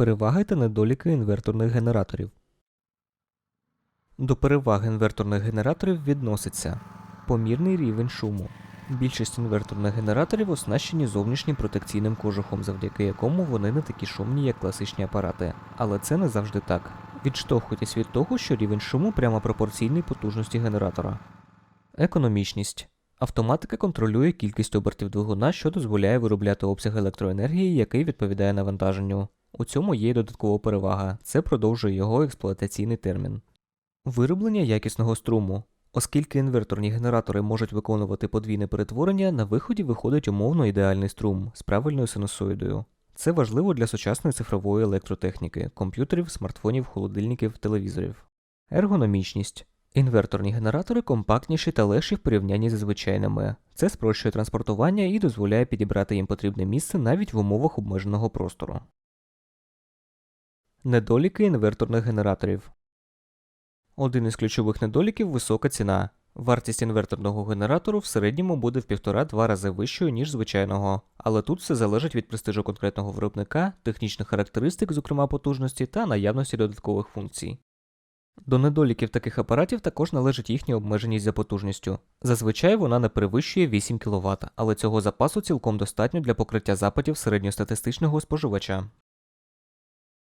Переваги та недоліки інверторних генераторів. До переваг інверторних генераторів відноситься помірний рівень шуму. Більшість інверторних генераторів оснащені зовнішнім протекційним кожухом, завдяки якому вони не такі шумні, як класичні апарати. Але це не завжди так. Відштовхуйтесь від того, що рівень шуму прямо пропорційний потужності генератора. Економічність. Автоматика контролює кількість обертів двигуна, що дозволяє виробляти обсяг електроенергії, який відповідає навантаженню. У цьому є й додаткова перевага це продовжує його експлуатаційний термін. Вироблення якісного струму. Оскільки інверторні генератори можуть виконувати подвійне перетворення, на виході виходить умовно ідеальний струм з правильною синусоїдою. Це важливо для сучасної цифрової електротехніки, комп'ютерів, смартфонів, холодильників, телевізорів. Ергономічність. Інверторні генератори компактніші та легші в порівнянні зі звичайними. Це спрощує транспортування і дозволяє підібрати їм потрібне місце навіть в умовах обмеженого простору. Недоліки інверторних генераторів. Один із ключових недоліків висока ціна. Вартість інверторного генератору в середньому буде в 1,5-2 рази вищою, ніж звичайного, але тут все залежить від престижу конкретного виробника, технічних характеристик, зокрема потужності, та наявності додаткових функцій. До недоліків таких апаратів також належить їхня обмеженість за потужністю. Зазвичай вона не перевищує 8 кВт, але цього запасу цілком достатньо для покриття запитів середньостатистичного споживача.